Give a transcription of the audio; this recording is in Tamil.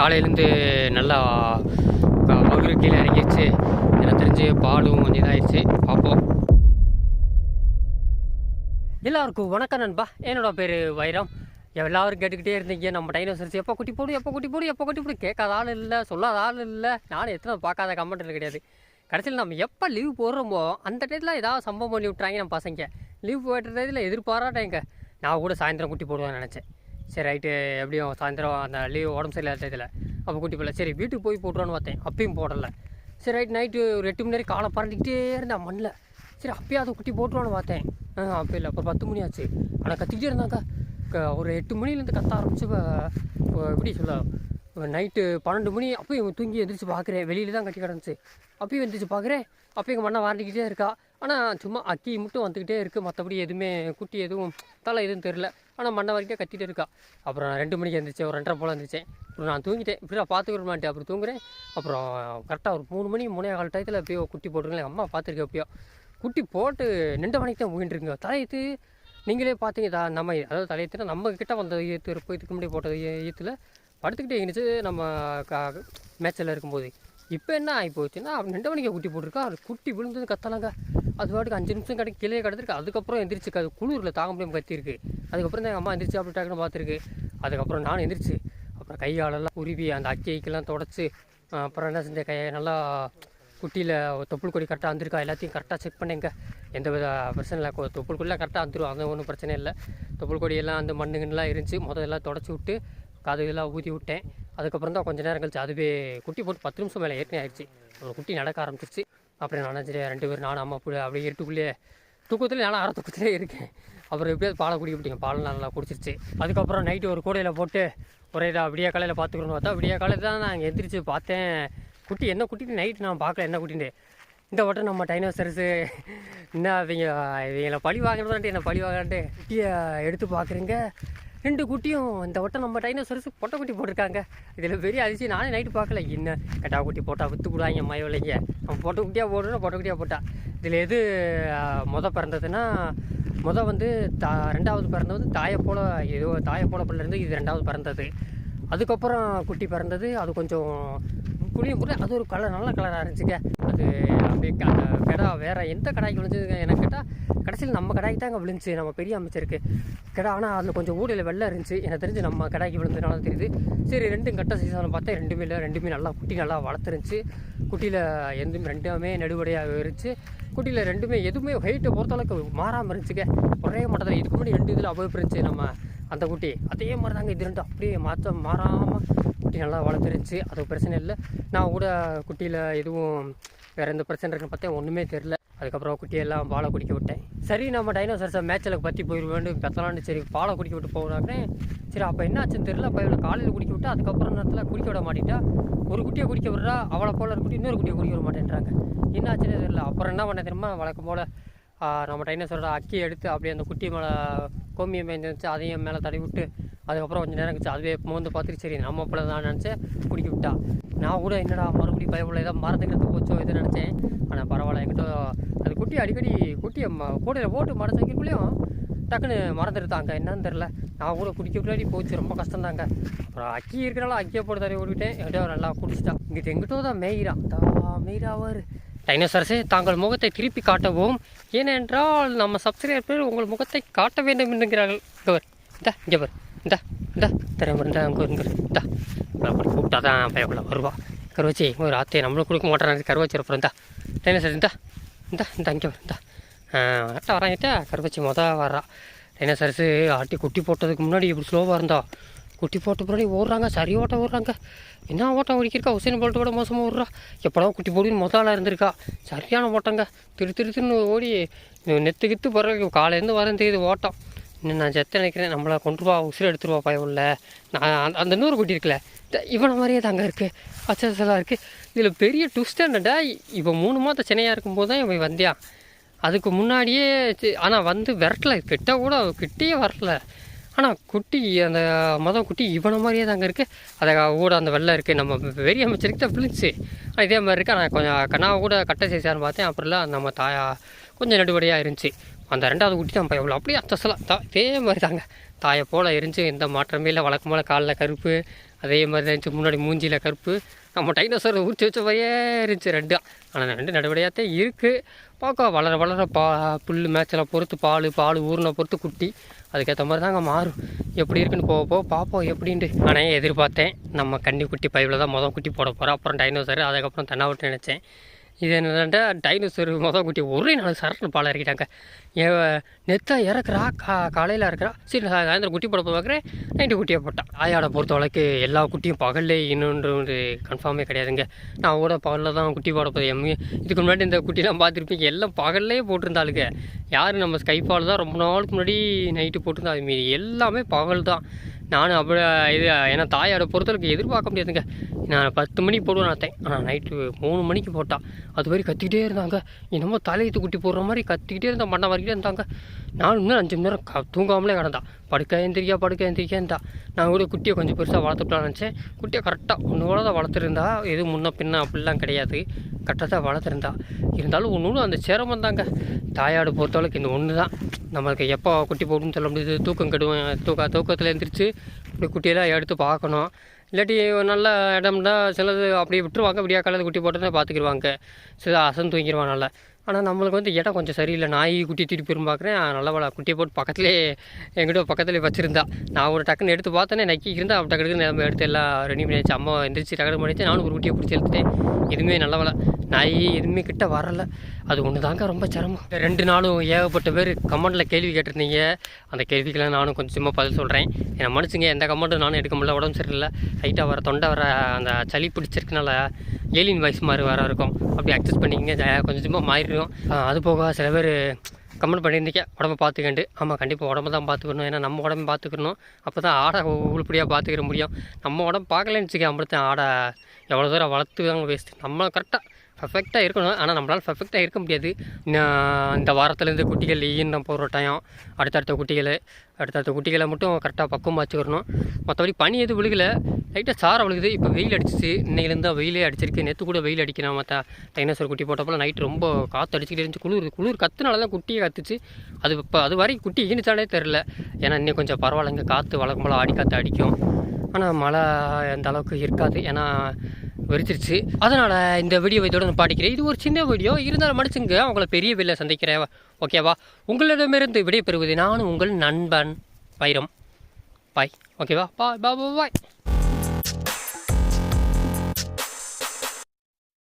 காலையிலேருந்து நல்லா க- கீழே இறங்கிடுச்சு எனக்கு தெரிஞ்சு பாலும் கொஞ்சம் இதாகிடுச்சு பார்ப்போம். எல்லாருக்கும் வணக்கம் நண்பா. என்னோட பேர் வைரம். எல்லாரும் கேட்டுக்கிட்டே இருந்தீங்க. நம்ம டைனோசர்ஸ் எப்போ குட்டி போடு எப்போ குட்டி போடு எப்போ குட்டி போடு. கேட்காத ஆள் இல்லை சொல்லாத ஆள் இல்லை. நானும் எத்தனை பார்க்காத கமெண்ட்டில் கிடையாது. கடைசியில் நம்ம எப்போ லீவ் போடுறோமோ அந்த டயத்தில் ஏதாவது சம்பவம் பண்ணி விட்றாங்க நம்ம பசங்க. லீவ் போய்ட்டு டயத்தில் எதிர்பாராட்டேங்க. நான் கூட சாயந்தரம் குட்டி போடுவேன்னு நினச்சேன். சரி ரைட்டு எப்படியும் சாயந்தரம் அந்த லீவ் உடம்பு சரியில்லாத இதில் அப்போ குட்டி போகல சரி வீட்டுக்கு போய் போட்டுருவான்னு பார்த்தேன். அப்பயும் போடலை. சரி ரைட் நைட்டு ஒரு எட்டு மணி நேரம் காலை பறந்துக்கிட்டே இருந்தேன் மண்ணில். சரி அப்பயும் அதை குட்டி போட்டுருவான்னு பார்த்தேன். ஆ அப்போ இல்லை அப்புறம் பத்து மணி ஆச்சு. ஆனால் கத்திக்கிட்டே இருந்தாக்கா க- ஒரு எட்டு மணிலேருந்து கத்த ஆரம்பிச்சு இப்போ எப்படி சொல்ல நைட்டு பன்னெண்டு மணி அப்பயும் தூங்கி எந்திரிச்சு பார்க்குறேன் வெளியில் தான் கட்டி கிடந்துச்சு. அப்பயும் எந்திரிச்சு பார்க்குறேன் அப்போ எங்கள் மண்ணை வாண்டிக்கிட்டே இருக்கா. ஆனால் சும்மா அக்கி மட்டும் வந்துக்கிட்டே இருக்குது மற்றபடி எதுவுமே குட்டி எதுவும் தலை எதுவும் தெரில ஆனால் மண்ணை வரைக்கும் கத்திட்டு இருக்கா. அப்புறம் நான் ரெண்டு மணிக்கு எழுந்திரிச்சேன் ஒரு ரெண்டரை போல் இருந்துச்சேன் அப்புறம் நான் தூங்கிட்டேன். இப்படி நான் பார்த்துக்கிற அப்புறம் தூங்குறேன். அப்புறம் கரெக்டாக ஒரு மூணு மணி மூணே கால் டயத்தில் எப்பயோ குட்டி போட்டுருங்களேன் அம்மா பார்த்துருக்கேன் எப்பயோ குட்டி போட்டு நின்ற மணிக்கு தான் ஊகிட்டுருங்க தலையத்து நீங்களே பார்த்தீங்க. தா நம்ம அதாவது தலையத்துனா நம்ம கிட்ட வந்த ஈத்து இருப்போம் இதுக்கு முன்னாடி போட்டது ஈ- ஈத்துல படுத்துக்கிட்டே இருந்துச்சு நம்ம கா மேட்சில் இருக்கும்போது. இப்போ என்ன ஆகி போச்சுன்னா அவன் நின்ற மணிக்கு குட்டி போட்டிருக்கா. அது குட்டி விழுந்தது கத்தலாங்க. அது பாட்டுக்கு அஞ்சு நிமிஷம் கிடைக்க கீழே கிடந்திருக்கு. அதுக்கப்புறம் எந்திரிச்சு அது குளிரில் தாங்க முடியாமல் கத்திருக்கு அதுக்கப்புறம் தான் எங்கள் அம்மா எந்திரிச்சு அப்படி டக்குன்னு பார்த்துருக்கு. அதுக்கப்புறம் நானும் எந்திரிச்சு அப்புறம் கையாலெல்லாம் உருவி அந்த அக்கைக்கெல்லாம் தொடச்சி அப்புறம் என்ன செஞ்ச கையை நல்லா குட்டியில் தொப்புள் கொடி கரெக்டாக வந்திருக்கா எல்லாத்தையும் கரெக்டாக செக் பண்ணேங்க. எந்த வித பிரச்சனை இல்லை. தொப்புள் கொடிலாம் கரெக்டாக வந்துடும் அது ஒன்றும் பிரச்சனை இல்லை. தொப்புள் கொடியெல்லாம் அந்த மண்ணுங்கெல்லாம் இருந்துச்சு முதல்ல எல்லாம் தொடச்சி விட்டு காது இதெல்லாம் ஊதி விட்டேன். அதுக்கப்புறம் தான் கொஞ்சம் நேரம் கழிச்சு அதுவே குட்டி போட்டு பத்து நிமிஷம் மேலே ஏற்கனவே ஆயிடுச்சு. ஒரு குட்டி நடக்க ஆரம்பிச்சிருச்சு. அப்புறம் நான் நினச்சிட்டு ரெண்டு பேரும் நானும் அம்மா கூட அப்படியே இருட்டுக்குள்ளேயே தூக்கத்துலேயே நானும் அரை தூக்கத்துலேயே இருக்கேன். அப்புறம் எப்படியாவது பாலை குடிக்க முடியும். பால் நல்லா குடிச்சிருச்சு. அதுக்கப்புறம் நைட்டு ஒரு கூடையில் போட்டு ஒரே இதாக விடிய காலையில் பார்த்துக்கணும்னு பார்த்தா விடிய காலையில் தான் நான் எந்திரிச்சு பார்த்தேன். குட்டி என்ன குட்டின்னு நைட்டு நான் பார்க்கல என்ன குட்டின்னு. இந்த வட்டம் நம்ம டைனோசரஸு என்ன அவங்க இவங்களை பழி வாங்கினதான்ட்டு என்னை பழி வாங்கினான்ட்டு குட்டியை எடுத்து பார்க்குறீங்க. ரெண்டு குட்டியும் இந்த ஒட்டை நம்ம டைனோசரஸ் பொட்டை குட்டி போட்டிருக்காங்க. இதில் பெரிய அதிசயம் நானே நைட்டு பார்க்கல. என்ன கட்டா குட்டி போட்டால் விற்று விடுவாங்க மயவில்லைங்க அவன் பொட்டை குட்டியாக போடணும் பொட்டை குட்டியாக போட்டா. இதில் எது மொதல் முத பிறந்ததுன்னா மொதல் வந்து தா ரெண்டாவது பிறந்தது வந்து தாயை போல ஏதோ தாயை போல பிள்ளைருந்து இது ரெண்டாவது பிறந்தது. அதுக்கப்புறம் குட்டி பிறந்தது. அது கொஞ்சம் புளியும் கூட அது ஒரு கலர் நல்ல கலராக இருந்துச்சுங்க. அது அப்படியே க- அந்த கடை வேறு எந்த கடாய்க்கு விழுந்ததுங்க எனக்கு கேட்டால் கடைசியில் நம்ம கடாய்க்கு தாங்க விழுந்துச்சு. நம்ம பெரிய அமைச்சருக்கு. கடை ஆனால் அதில் கொஞ்சம் ஊடையில் வெள்ளை இருந்துச்சு. எனக்கு தெரிஞ்சு நம்ம கடாய்க்கு விழுந்ததுனால தெரியுது. சரி ரெண்டும் கட்ட சீசனில் பார்த்தா ரெண்டுமே இல்லை. ரெண்டுமே நல்லா குட்டி நல்லா வளர்த்துருந்துச்சு. குட்டியில் எந்த ரெண்டுமே நடுவடையாக இருந்துச்சு. குட்டியில் ரெண்டுமே எதுவுமே வெயிட்டை பொறுத்தளவுக்கு மாறாமல் இருந்துச்சுங்க. ஒரே மட்டத்தில் இதுக்கு முன்னாடி ரெண்டு இதில் அவ்வளோ இருந்துச்சு நம்ம அந்த குட்டி. அதே மாதிரி தாங்க இது ரெண்டு அப்படியே மாற்ற மாறாமல் குட்டி நல்லா வளர்த்துருந்துச்சு அது பிரச்சனை இல்லை. நான் கூட குட்டியில் எதுவும் வேறு எந்த பிரச்சனை இருக்குன்னு பார்த்தேன். ஒன்றுமே தெரில அதுக்கப்புறம் குட்டியெல்லாம் பாலை குடிக்க விட்டேன். சரி நம்ம டைனோசர்ஸை மேட்சலுக்கு பற்றி போயிடுவேன் பெத்தலான்னு சரி பாலை குடிக்க விட்டு போகிறாக்கிறேன் சரி அப்போ என்ன ஆச்சுன்னு அப்போ இவளை காலையில் குடிக்க விட்டு அதுக்கப்புறம் நேரத்தில் குடிக்க விட மாட்டேன்ட்டா. ஒரு குட்டியை குடிக்க விட்றா அவளை போல குட்டி இன்னொரு குட்டியை குடிக்க விட மாட்டேன்றாங்க. என்ன ஆச்சுன்னு தெரில அப்புறம் என்ன பண்ண தெரியுமா? வழக்கம் போல் நம்ம டைனோசரோட அக்கி எடுத்து அப்படியே அந்த குட்டி மேலே கோமியம் மேய்ஞ்சிருந்துச்சு அதையும் மேலே தடவி விட்டு அதுக்கப்புறம் கொஞ்சம் நேரம் கழிச்சு அதுவே மோந்து பார்த்துட்டு சரி நம்ம பிள்ளை தான் நினச்சேன் குடிக்க விட்டா. நான் கூட என்னடா மறுபடியும் பயப்பட ஏதாவது மறந்துக்கிறது போச்சோ இது நினச்சேன். ஆனால் பரவாயில்ல என்கிட்ட அது குட்டி அடிக்கடி குட்டியை ம கூடையில் போட்டு மறைச்சு டக்குன்னு மறந்துடுதாங்க. என்னன்னு தெரில நான் கூட குடிக்க முன்னாடி போச்சு ரொம்ப கஷ்டம் தாங்க அப்புறம் அக்கி இருக்கிறனால அக்கியை போட்டு தடவி விட்டுவிட்டேன் என்கிட்ட நல்லா குடிச்சிட்டான் இங்கிட்ட எங்கிட்டோ தான் மேயிறான் தா மெயிராவார் டைனோசரஸே தாங்கள் முகத்தை திருப்பி காட்டவும் ஏனென்றால் நம்ம சப்ஸ்கிரைபர் உங்கள் முகத்தை காட்ட வேண்டும் என்கிறார்கள். இவர் இந்த இங்கே இந்தா இந்தா திறமை இருந்தா அங்கே இந்தா. அப்படி கூப்பிட்டா தான் பயப்பட வருவா கருவச்சி ஒரு ஆத்தையை நம்மளும் கொடுக்க மாட்டேறாங்க கருவச்சி அப்புறம் இந்தா. டைனோசர் இந்தா இந்தா இந்த இங்கே வரு இந்தா. கரெக்டாக வராங்கிட்டா கருவச்சி மொதல் வர்றா. டைனோசரஸு ஆட்டி குட்டி போட்டதுக்கு முன்னாடி இப்படி ஸ்லோவாக இருந்தா குட்டி போட்ட பின்னாடி ஓடுறாங்க சரி ஓட்டம் ஓடுறாங்க. என்ன ஓட்டம்? ஓடிக்கிருக்கா உசேன் போல்ட்டு கூட மோசமாக ஓடுறா. எப்படா குட்டி போடுன்னு முதலாளாக இருந்திருக்கா? சரியான ஓட்டங்க. திரு திருத்துன்னு ஓடி நெத்து கித்து பிறகு காலையிலேருந்து வரேன் தெரியுது ஓட்டம். இன்னும் நான் செத்த நினைக்கிறேன். நம்மளை கொண்டு வா உசுறு எடுத்துருவா பயம் இல்லை நான் அந்த- அந்த நூறு குட்டி இருக்குல்ல இவனை மாதிரியே தாங்க இருக்குது அச்சலாம் இருக்குது இதில் பெரிய ட்விஸ்ட் என்னடா இப்போ மூணு மாதம் சென்னையாக இருக்கும்போது தான் இவன் வந்தியான் அதுக்கு முன்னாடியே ஆனால் வந்து விரட்டலை. கிட்ட கூட கிட்டேயே வரல. ஆனால் குட்டி அந்த மொதல் குட்டி இவனை மாதிரியே தாங்க இருக்குது அதை கூட அந்த வெள்ளை இருக்குது நம்ம வெறி அமைச்சருக்கு தான் விழுந்துச்சு ஆனால் இதே மாதிரி இருக்குது ஆனால் கொஞ்சம் கண்ணாவை கூட கட்டை செய்தான்னு பார்த்தேன். அப்புறம்லாம் நம்ம தாயா கொஞ்சம் நடுபடியாக இருந்துச்சு. அந்த ரெண்டாவது குட்டி தான் எவ்வளோ அப்படியே அத்தசலாம் தா இதே மாதிரி தாங்க. தாயை போல் இருந்துச்சு எந்த மாற்றமே இல்லை. வழக்கமான காலில் கருப்பு அதே மாதிரி தான் இருந்துச்சு. முன்னாடி மூஞ்சியில் கருப்பு. நம்ம டைனோசர் உரிச்சு வச்ச மாதிரியே இருந்துச்சு ரெண்டும் ஆனால் ரெண்டு நடவடிக்கையாகத்தான் இருக்குது பார்க்க வளர வளர பா புல் மேய்ச்சலை பொறுத்து பால் பால் ஊறின பொறுத்து குட்டி. அதுக்கேற்ற மாதிரி தாங்க மாறும். எப்படி இருக்குன்னு போக போக பார்ப்போம் எப்படின்ட்டு. ஆனால் எதிர்பார்த்தேன். நம்ம கன்னிக்குட்டி பைப்பில் தான் மொதல் குட்டி போட போகிறோம் அப்புறம் டைனோசர் அதுக்கப்புறம் தென்னாவட்டு நினச்சேன். இது என்னடா டைனோசர் மொதல் குட்டி ஒரே நாள் சரட்டு பாலை இறக்கிட்டாங்க. நெத்தா இறக்குறா கா காலையில் இறக்குறா. சரி சாயந்தரம் குட்டி போட பார்க்குறேன் நைட்டு குட்டியை போட்டான். ஆயாடை பொறுத்த வழக்கு எல்லா குட்டியும் பகல்லே இன்னொன்று ஒரு கன்ஃபார்மே கிடையாதுங்க. நான் கூட பகலில் தான் குட்டி போட போய் எம்மி இதுக்கு முன்னாடி இந்த குட்டிலாம் பார்த்துருப்பீங்க. எல்லாம் பகல்லே போட்டிருந்தாளுங்க. யார் நம்ம ஸ்கைஃபால் தான் ரொம்ப நாளுக்கு முன்னாடி நைட்டு போட்டிருந்தா. அது மீறி எல்லாமே பகல் தான் நானும் அப்படி இது ஏன்னா தாயோட பொறுத்தளவுக்கு எதிர்பார்க்க முடியாதுங்க. நான் பத்து மணிக்கு போடுவேன் நான் ஆனால் நைட்டு மூணு மணிக்கு போட்டான் அது மாதிரி கத்திக்கிட்டே இருந்தாங்க. என்னமோ தலையத்து குட்டி போடுற மாதிரி கத்திக்கிட்டே இருந்தால் மண்ணை வரைக்கிட்டே இருந்தாங்க. நானும் இன்னும் அஞ்சு மணி நேரம் க தூங்காமலே கிடந்தான் படுக்க எந்திரிக்கா படுக்க எந்திரிக்கா இருந்தா. நான் கூட குட்டியை கொஞ்சம் பெருசாக வளர்த்துட்டலாம்னு நினச்சேன். குட்டியை கரெக்டாக ஒன்றோட தான் வளர்த்துருந்தா. எதுவும் முன்ன பின்ன அப்படிலாம் கிடையாது. கரெக்டாக தான் வளர்த்துருந்தா. இருந்தாலும் ஒன்று அந்த சிரமம் தாங்க. தாயாடு பொறுத்தளவுக்கு இந்த ஒன்று தான். நம்மளுக்கு எப்போ குட்டி போடணும்னு சொல்ல முடியுது. தூக்கம் கெடுவேன் தூக்க தூக்கத்தில் எழுந்திரிச்சு இப்படி குட்டியெல்லாம் எடுத்து பார்க்கணும். இல்லாட்டி நல்ல இடம்னா சிலது அப்படியே விட்டுருவாங்க. விடியா காலையில் குட்டி போட்டோன்னே பார்த்துக்கிடுவாங்க சில அசந்து தூங்கிடுவான் நல்லா. ஆனால் நம்மளுக்கு வந்து இடம் கொஞ்சம் சரியில்லை. நாய் குட்டி தூக்கி பெரும் பார்க்குறேன் நல்ல வேலை குட்டியை போட்டு பக்கத்துலேயே எங்கிட்ட பக்கத்துலேயே வச்சுருந்தா. நான் ஒரு டக்குன்னு எடுத்து பார்த்தேனே நக்கி இருந்தா அப்படி டக்குனு நம்ம எடுத்து எல்லாம் ரெடி பண்ணியாச்சு அம்மா எந்திரிச்சு டக்குனு பண்ணிச்சு நானும் ஒரு குட்டியை பிடிச்சி எடுத்துட்டேன் எதுவுமே நல்ல வேலை நாய் எதுவுமே கிட்ட வரல. அது ஒன்று தாங்க ரொம்ப சிரமம். ரெண்டு நாளும் ஏகப்பட்ட பேர் கமெண்டில் கேள்வி கேட்டிருந்தீங்க. அந்த கேள்விக்கெல்லாம் நானும் கொஞ்சமாக பதில் சொல்கிறேன் என்னை மனுஷங்க எந்த கமெண்ட்டும் நானும் எடுக்க முடியல உடம்பு சரியில்லை. ஹைட்டாக வர தொண்டை வர அந்த சளி பிடிச்சிருக்கனால ஏலியன் வாய்ஸ் மாதிரி வர இருக்கும். அப்படி அக்சஸ் பண்ணிக்கிங்க கொஞ்சம் கொஞ்சமாக மாறிடும் ஆஹ் அது போக சில பேர் கமெண்ட் பண்ணியிருந்தீங்க உடம்ப பார்த்துக்கண்டு. ஆமாம் கண்டிப்பாக உடம்பு தான் பார்த்துக்கணும். ஏன்னா நம்ம உடம்பு பார்த்துக்கணும். அப்போ தான் ஆடை உருப்படியாக பார்த்துக்கிற முடியும். நம்ம உடம்பு பார்க்கலன்னு வச்சுக்க அமிர்தம். ஆடை எவ்வளோ தூரம் வளர்த்து தான் வேஸ்ட்டு நம்ம கரெக்டாக பர்ஃபெக்டாக இருக்கணும். ஆனால் நம்மளால் பர்ஃபெக்டாக இருக்க முடியாது. நான் இந்த வாரத்துலேருந்து குட்டிகள் ஈன்னு போகிற டைம் அடுத்தடுத்த குட்டிகள் அடுத்தடுத்த குட்டிகளை மட்டும் கரெக்டாக பக்குவமாக வச்சுக்கணும். மற்றபடி பனி எதுவும் விழுகலை. லைட்டாக சாரம் விழுகுது. இப்போ வெயில் அடிச்சிச்சு. இன்னையிலேருந்து தான் வெயிலே அடிச்சிருக்கு. நேற்று கூட வெயில் அடிக்கணும். மற்ற டைனோசர் குட்டி போட்டப்போல நைட் ரொம்ப காற்று அடிச்சுக்கிட்டு இருந்துச்சு. குளிர் குளிர் கத்துனால தான் குட்டியை கத்துச்சு. அது இப்போ அது வரைக்கும் குட்டி ஈனிச்சாலே தெரில ஏன்னா இன்னும் கொஞ்சம் பரவாயில்லைங்க காற்று வழக்கம் போல் ஆடி காற்று அடிக்கும். ஆனால் மழை அந்த அளவுக்கு இருக்காது. ஏன்னா வெறிச்சிருச்சு. அதனால் இந்த வீடியோ இதோட நான் பாடிக்கிறேன். இது ஒரு சின்ன வீடியோ இருந்தாலும் மடிச்சுங்க அவங்கள பெரிய வெளில சந்திக்கிறேன் ஓகேவா உங்களிடமிருந்து விடைபெறுவது நானும் உங்கள் நண்பன் வைரம். பாய் ஓகேவா பாய் பாய் பாய்